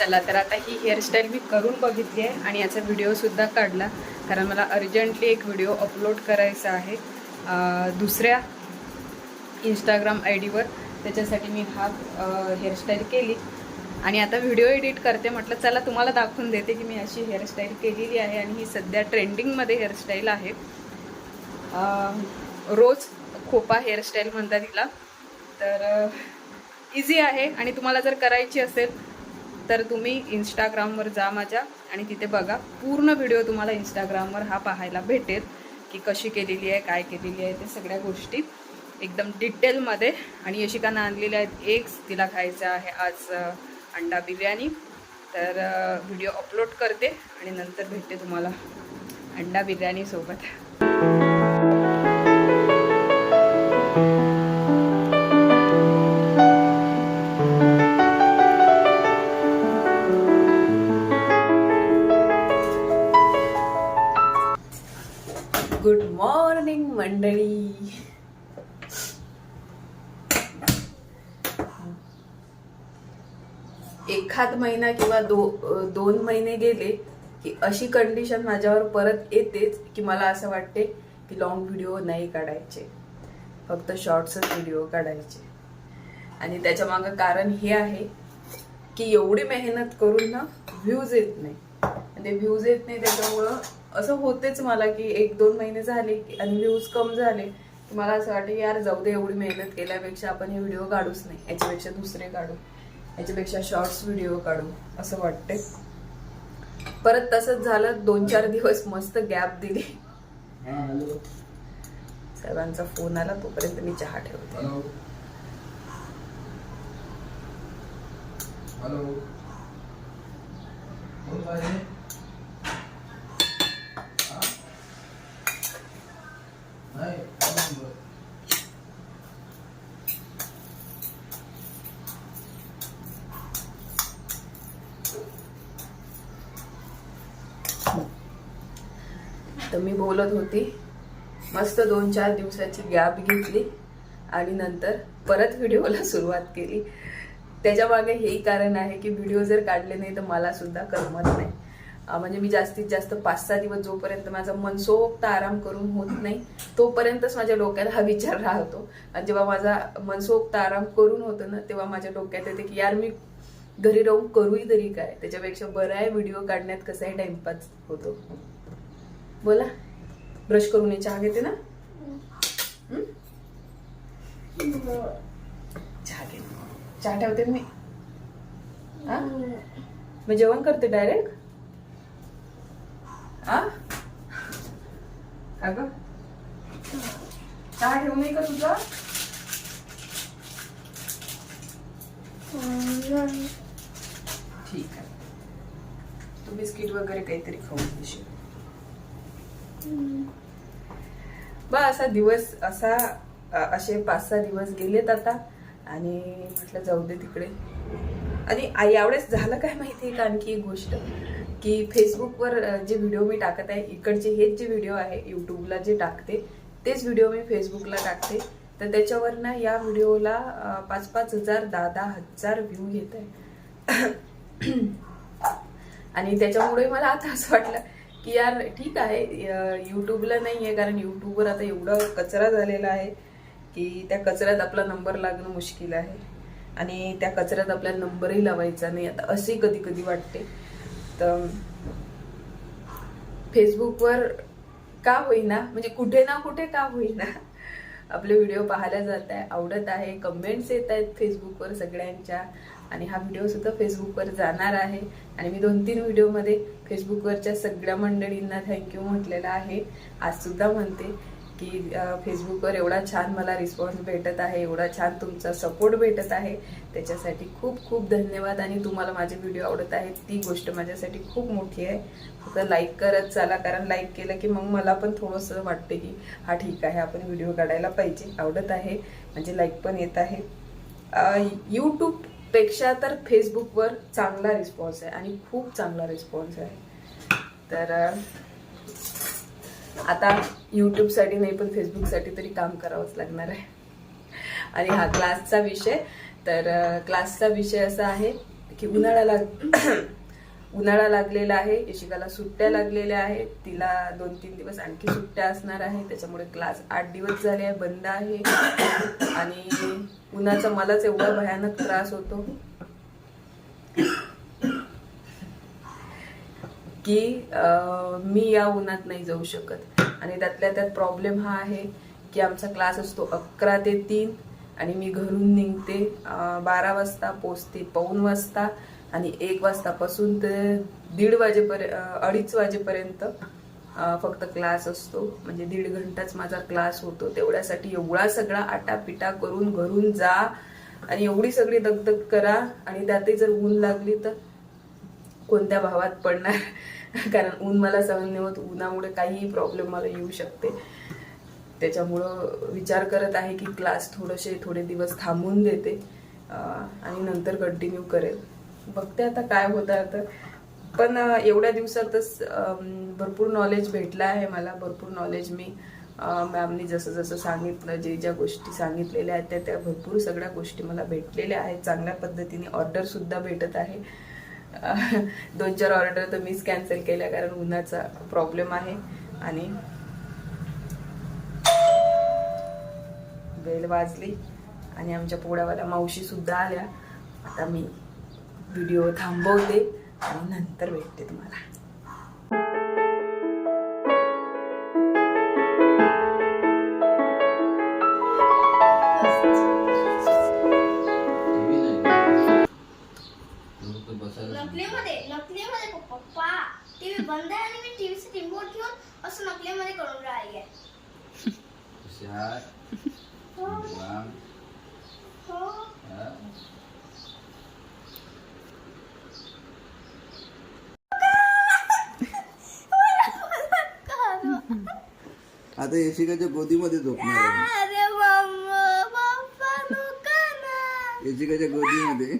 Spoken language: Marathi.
चला तर आता ही हेअरस्टाईल मी करून बघितली आहे आणि याचा व्हिडिओसुद्धा काढला. कारण मला अर्जंटली एक व्हिडिओ अपलोड करायचा आहे. दुसऱ्या इंस्टाग्राम आय डीवर त्याच्यासाठी मी हा हेअरस्टाईल केली. आणि आता व्हिडिओ एडिट करते म्हटलं चला तुम्हाला दाखवून देते की मी अशी हेअरस्टाईल केलेली आहे आणि ही सध्या ट्रेंडिंगमध्ये हेअरस्टाईल आहे. रोज खोपा हेअरस्टाईल म्हणतात तिला तर इझी आहे आणि तुम्हाला जर करायची असेल तर तुम्ही इंस्टाग्रामवर जा माझ्या आणि तिथे बघा. पूर्ण व्हिडिओ तुम्हाला इंस्टाग्रामवर हा पाहायला भेटेल की कशी केलेली आहे काय केलेली आहे ते सगळ्या गोष्टी एकदम डिटेलमध्ये आणि यशिकानं आणलेल्या आहेत एग्स तिला खायचं आहे आज अंडा बिर्याणी. तर व्हिडिओ अपलोड करते आणि नंतर भेटते तुम्हाला अंडा बिर्याणीसोबत गुड मॉर्निंग मंडळी. एखाद महिना किंवा दो दोन महिने गेले की अशी कंडिशन माझ्यावर परत येतेच की मला असं वाटते की लॉंग व्हिडिओ नाही काढायचे. फक्त शॉर्ट्सच व्हिडिओ काढायचे. आणि त्याच्या मागं कारण हे आहे की एवढी मेहनत करून ना व्ह्यूज येत नाही. आणि ते व्ह्यूज येत नाही त्याच्यामुळं. असं होतेच मला की एक दोन महिने झाले की आणि व्ह्यूज कम झाले की मला असं वाटतं की यार जाऊ दे एवढी मेहनत केल्यापेक्षा आपण हे व्हिडिओ काढूच नाही. याच्यापेक्षा दुसरे काढू. याच्यापेक्षा शॉर्ट्स व्हिडिओ काढू असं वाटते परत तसंच झालं. दोन चार दिवस मस्त गॅप दिली. सर्वांचा फोन आला तोपर्यंत मी चहा ठेवते. हॅलो हॅलो कोण पाहिजे हा? नाही कोण नंबर? तर मी बोलत होती. मस्त दोन चार दिवसाची गॅप घेतली आणि नंतर परत व्हिडिओला सुरुवात केली. त्याच्यामागे हेही कारण आहे की व्हिडिओ जर काढले नाही तर मलासुद्धा करमत नाही. म्हणजे मी जास्तीत जास्त पाच सहा दिवस जोपर्यंत माझा मनसोक्त आराम करून होत नाही तोपर्यंतच माझ्या डोक्यात हा विचार राहतो. आणि जेव्हा माझा मनसोक्त आराम करून होतो ना तेव्हा माझ्या डोक्यात येते की यार मी घरी राहून करूही तरी काय? त्याच्यापेक्षा बरं आहे व्हिडिओ काढण्यात कसाही टाइमपास होतो. बोला. ब्रश करून चहा घेते ना? चहा घे. चहा ठेवते मी. हा? मी जेवण करते डायरेक्ट हा? अगं चहा ठेवू नाही का तुझा. ठीक आहे. तू बिस्किट वगैरे काहीतरी खाऊन देशील बा असा दिवस असा असे पाच सहा दिवस गेलेत आता. आणि म्हटलं जाऊ दे तिकडे. आणि आई यावेळेस झालं काय माहिती आहे का आणखी एक गोष्ट? की फेसबुकवर जे व्हिडिओ मी टाकत आहे इकडचे हेच जे व्हिडिओ आहे युट्यूबला जे टाकते तेच व्हिडिओ मी फेसबुकला टाकते. तर त्याच्यावर ना या व्हिडिओला पाच पाच हजार दहा दहा हजार व्ह्यू घेत आहे. आणि त्याच्यामुळे मला आता असं वाटलं की यार ठीक आहे युट्यूबला नाही आहे कारण युट्यूबवर आता एवढा कचरा झालेला आहे की त्या कचऱ्यात आपला नंबर लागणं मुश्किल आहे. आणि त्या कचऱ्यात आपल्याला नंबरही लावायचा नाही आता असे कधी कधी वाटते. तर फेसबुकवर का होईना म्हणजे कुठे ना कुठे का होईना आपले व्हिडिओ पाहायला जात आहे आवडत आहे कमेंट्स येत आहेत फेसबुकवर सगळ्यांच्या. आणि हा व्हिडिओ सुद्धा फेसबुकवर जाणार आहे. आणि मी दोन तीन व्हिडिओमध्ये फेसबुकवरच्या सगळ्या मंडळींना थँक्यू म्हटलेलं आहे. आज सुद्धा म्हणते की फेसबुकवर एवढा छान मला रिस्पॉन्स भेटत आहे एवढा छान तुमचा सपोर्ट भेटत आहे. त्याच्यासाठी खूप खूप धन्यवाद आणि तुम्हाला माझे व्हिडिओ आवडत आहेत. ती गोष्ट माझ्यासाठी खूप मोठी आहे. फक्त लाईक करत चाला कारण लाईक केलं की मग मला पण थोडंसं वाटते की हा ठीक आहे आपण व्हिडिओ काढायला पाहिजे आवडत आहे. म्हणजे लाईक पण येत आहे. यूट्यूबपेक्षा तर फेसबुकवर चांगला रिस्पॉन्स आहे आणि खूप चांगला रिस्पॉन्स आहे. तर आता यूट्यूबसाठी नाही पण फेसबुकसाठी तरी काम करावंच लागणार आहे. आणि हा क्लासचा विषय. तर क्लासचा विषय असा आहे की उन्हाळा लाग उन्हाळा लागलेला आहे यशिकाला सुट्ट्या लागलेल्या आहेत. तिला दोन तीन दिवस आणखी सुट्ट्या असणार आहे त्याच्यामुळे क्लास आठ दिवस झाले आहे बंद आहे. आणि उन्हाचा मलाच एवढा भयानक त्रास होतो. की मी या उन्हात नाही जाऊ शकत. आणि त्यातल्या त्यात प्रॉब्लेम हा आहे की आमचा क्लास असतो अकरा ते तीन आणि मी घरून निघते बारा वाजता पोचते पाऊन वाजता आणि एक वाजतापासून ते दीड वाजेपर्यंत अडीच वाजेपर्यंत फक्त क्लास असतो. म्हणजे दीड घंटाच माझा क्लास होतो. तेवढ्यासाठी एवढा सगळा आटापिटा करून घरून जा आणि एवढी सगळी दगदग करा आणि त्यातही जर ऊन लागली तर कोणत्या भावात पडणार? कारण ऊन मला सहन नाही होत उन्हामुळे काहीही प्रॉब्लेम मला येऊ शकते. त्याच्यामुळं विचार करत आहे की क्लास थोडेसे थोडे दिवस थांबवून देते आणि नंतर कंटिन्यू करेल. बघते आता काय होतं आता. पण एवढ्या दिवसातच भरपूर नॉलेज भेटलं आहे मला. भरपूर नॉलेज मी मॅमनी जसं जसं सांगितलं जे ज्या गोष्टी सांगितलेल्या आहेत त्या त्या भरपूर सगळ्या गोष्टी मला भेटलेल्या आहेत. चांगल्या पद्धतीने ऑर्डरसुद्धा भेटत आहे. दोन चार ऑर्डर तर मीच कॅन्सल केल्या कारण उन्हाचा प्रॉब्लेम आहे. आणि बेल वाजली आणि आमच्या पोळ्यावाल्या मावशी सुद्धा आल्या. आता मी व्हिडिओ थांबवते आणि नंतर भेटते तुम्हाला. पप्पा टीव्ही बंद आहे आणि मी टीव्हीचं रिमोट घेऊन असं नकलीमध्ये करून राहिली आहे. कसे हाय वांग, हो. हा? आता यशिकाच्या गोदीमध्ये झोपणार आहे. अरे मम्मा पप्पा नको ना. यशिकाच्या गोदीमध्ये.